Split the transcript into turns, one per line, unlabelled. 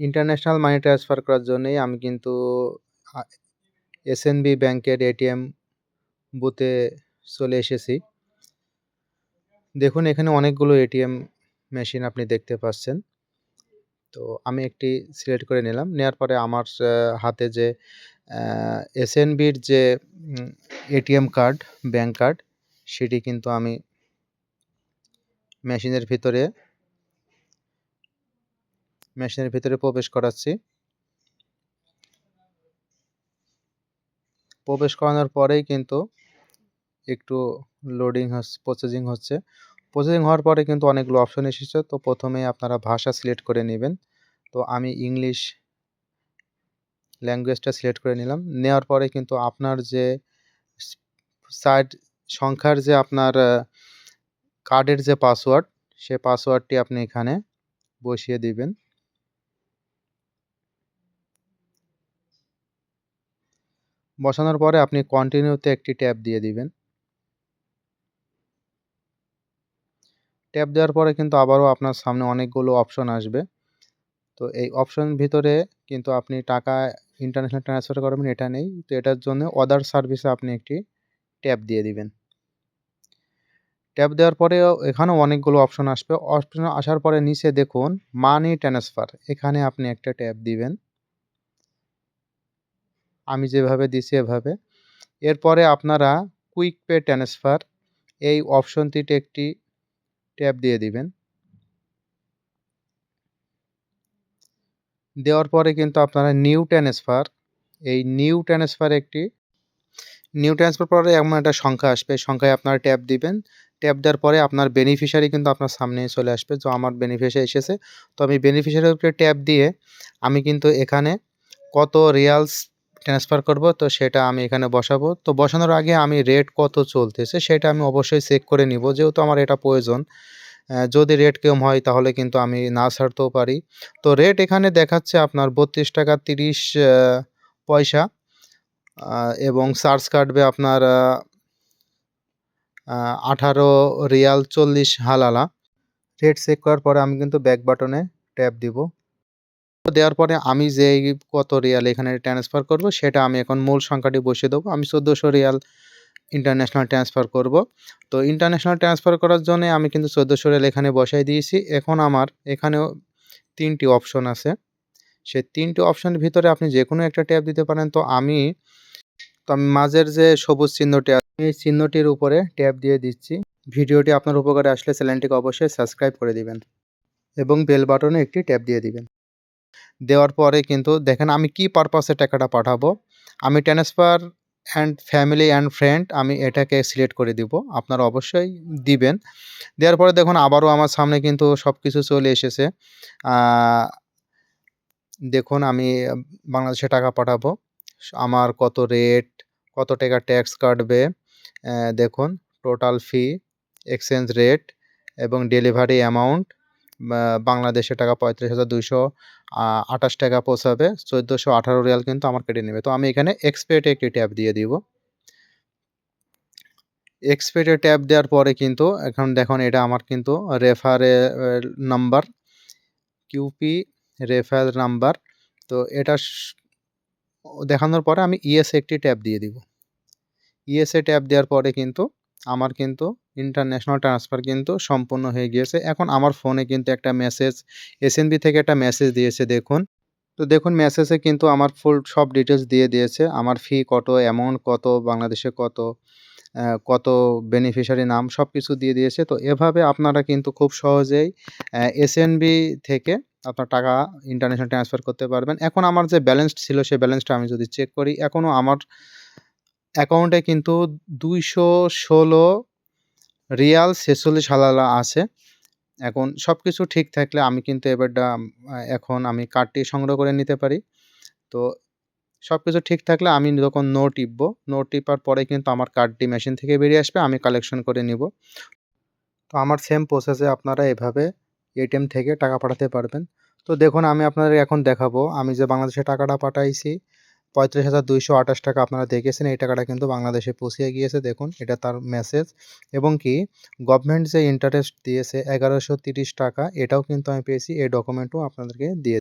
International money transfer করার জন্যেই আমি কিন্তু এসএনবি ব্যাংকের এটিএম বুথে চলে এসেছি। দেখুন এখানে অনেকগুলো এটিএম মেশিন আপনি দেখতে পাচ্ছেন। তো আমি একটি সিলেক্ট করে নিলাম। নেওয়ার পরে আমার হাতে যে এসএনবির যে এটিএম কার্ড, ব্যাংক কার্ড সেটি কিন্তু আমি মেশিনের ভিতরে মেশিনের ভিতরে প্রবেশ করাচ্ছি। প্রবেশ করানোর পরেই কিন্তু একটু লোডিং হচ্ছে প্রসেসিং হচ্ছে। প্রসেসিং হওয়ার পরে কিন্তু অনেকগুলো অপশন এসেছে। তো প্রথমেই আপনারা ভাষা সিলেক্ট করে নেবেন তো আমি ইংলিশ ল্যাঙ্গুয়েজটা সিলেক্ট করে নিলাম। নেওয়ার পরে কিন্তু আপনার যে সাইড সংখ্যার যে আপনার কার্ডের যে পাসওয়ার্ড, সে পাসওয়ার্ডটি আপনি এখানে বসিয়ে দিবেন। বসানোর পরে আপনি কন্টিনিউতে একটি ট্যাপ দিয়ে দিবেন। ট্যাপ দেওয়ার পরে কিন্তু আবারও আপনার সামনে অনেকগুলো অপশন আসবে। তো এই অপশন ভিতরে কিন্তু আপনি টাকা ইন্টারন্যাশনাল ট্রান্সফার করবেন, এটা নেই। তো এটার জন্য অদার সার্ভিসে আপনি একটি ট্যাপ দিয়ে দিবেন। ট্যাপ দেওয়ার পরেও এখানেও অনেকগুলো অপশন আসবে। অপশন আসার পরে নিচে দেখুন মানি ট্রান্সফার এখানে আপনি একটা ট্যাপ দিবেন। আমি যেভাবে দিছি এভাবে। এরপরে আপনারা কুইক পে ট্রান্সফার এই অপশনটিতে একটি ট্যাপ দিয়ে দিবেন। দেওয়ার পরে কিন্তু আপনারা নিউ ট্রান্সফার, এই নিউ ট্রান্সফার একটি, নিউ ট্রান্সফার পরে এমন একটা সংখ্যা আসবে। সংখ্যায় আপনারা ট্যাপ দিবেন। ট্যাপ দেওয়ার পরে আপনার বেনিফিশিয়ারি কিন্তু আপনার সামনে চলে আসবে। তো আমার বেনিফিশিয়ারি এসেছে। তো আমি বেনিফিশিয়ারির উপরে ট্যাপ দিয়ে আমি কিন্তু এখানে কত রিয়ালস ট্রান্সফার করব, তো সেটা আমি এখানে বসাবো। তো বসানোর আগে আমি রেট কত চলতেছে সেটা আমি অবশ্যই চেক করে নিব। যেহেতু আমার এটা প্রয়োজন। যদি রেট কম হয় তাহলে কিন্তু আমি না ছাড়তেও পারি। তো রেট এখানে দেখাচ্ছে আপনার বত্রিশ টাকা তিরিশ পয়সা। এবং চার্জ কাটবে আপনার আ আ ১৮ রিয়াল ৪০ হালালা। রেট চেক করার পরে আমি কিন্তু ব্যাক বাটনে ট্যাপ দিব। দেওয়ার পরে আমি যেই কত রিয়াল এখানে ট্রান্সফার করব, সেটা আমি এখন মূল সংখ্যাটি বসিয়ে দেবো। আমি ১৪০০ রিয়াল ইন্টারন্যাশনাল ট্রান্সফার করব। তো ইন্টারন্যাশনাল ট্রান্সফার করার জন্য আমি কিন্তু ১৪০০ রিয়াল এখানে বসায় দিয়েছি। এখন আমার এখানেও তিনটি অপশন আছে। সে ৩ টি অপশনের ভিতরে আপনি যে কোনো একটা ট্যাপ দিতে পারেন। তো আমি তো আমি মাঝের যে সবুজ চিহ্নটি আছে, এই চিহ্নটির উপরে ট্যাপ দিয়ে দিচ্ছি। ভিডিওটি আপনার উপকারে আসলে চ্যানেলটিকে অবশ্যই সাবস্ক্রাইব করে দিবেন। এবং বেল বাটনে একটি ট্যাপ দিয়ে দিবেন। দেওয়ার পরে কিন্তু দেখেন আমি কি পারপাসে টাকাটা পাঠাবো। আমি transfer and family and friend আমি এটাকে সিলেক্ট করে দিব। আপনারা অবশ্যই দিবেন। দেওয়ার পরে দেখুন আবারও আমার সামনে কিন্তু সব কিছু চলে এসেছে। দেখুন আমি বাংলাদেশে টাকা পাঠাবো। আমার কত রেট, কত টাকা ট্যাক্স কাটবে। দেখুন টোটাল ফি, এক্সচেঞ্জ রেট এবং ডেলিভারি অ্যামাউন্ট বাংলাদেশে টাকা ৩৫,২২৮ টাকা পৌঁছাবে। ১৪১৮ রিয়াল কিন্তু আমার কেটে নেবে। তো আমি এখানে এক্সপেক্ট একটি ট্যাপ দিয়ে দিব। এক্সপেক্ট এ ট্যাপ দেওয়ার পরে কিন্তু এখন দেখুন এটা আমার কিন্তু রেফারে নাম্বার কিউপি রেফার নাম্বার। তো এটা দেখানোর পরে আমি ইয়েস একটি ট্যাপ দিয়ে দিব। ইয়েস এ ট্যাপ দেওয়ার পরে কিন্তু আমার কিন্তু ইন্টারন্যাশনাল ট্রান্সফার কিন্তু সম্পূর্ণ হয়ে গিয়েছে। এখন আমার ফোনে কিন্তু একটা মেসেজ এসএনবি থেকে একটা মেসেজ দিয়েছে দেখুন। তো দেখুন মেসেজে কিন্তু আমার ফুল সব ডিটেলস দিয়ে দিয়েছে। আমার ফি কত, অ্যামাউন্ট কত, বাংলাদেশে কত, কত বেনিফিশিয়ারি নাম সব কিছু দিয়ে দিয়েছে। তো এভাবে আপনারা কিন্তু খুব সহজেই এসএনবি থেকে আপনার টাকা ইন্টারন্যাশনাল ট্রান্সফার করতে পারবেন। এখন আমার যে ব্যালেন্স ছিল সেই ব্যালেন্সটা আমি যদি চেক করি এখনও আমার অ্যাকাউন্টে কিন্তু ২১৬ রিয়াল ৪৬ হালালা আছে। এখন সব কিছু ঠিক থাকলে আমি কিন্তু এবারটা এখন আমি কার্ডটি সংগ্রহ করে নিতে পারি। তো সব কিছু ঠিক থাকলে আমি যখন নো টিপব, নো টিপার পরে কিন্তু আমার কার্ডটি মেশিন থেকে বেরিয়ে আসবে। আমি কালেকশন করে নিব। তো আমার সেম প্রসেসে আপনারা এভাবে এটিএম থেকে টাকা পাঠাতে পারবেন। তো দেখুন আমি আপনাদের এখন দেখাবো আমি যে বাংলাদেশে টাকাটা পাঠাইছি ৩৫,২২৮ টাকা আপনারা দেখেছেন এই টাকাটা কিন্তু বাংলাদেশে পৌঁছিয়ে গিয়েছে দেখুন এটা তার মেসেজ এবং কি গভর্নমেন্ট যে ইন্টারেস্ট দিয়েছে ১১৩০ টাকা এটাও কিন্তু আমি পেয়েছি এই ডকুমেন্টও আপনাদেরকে দিয়ে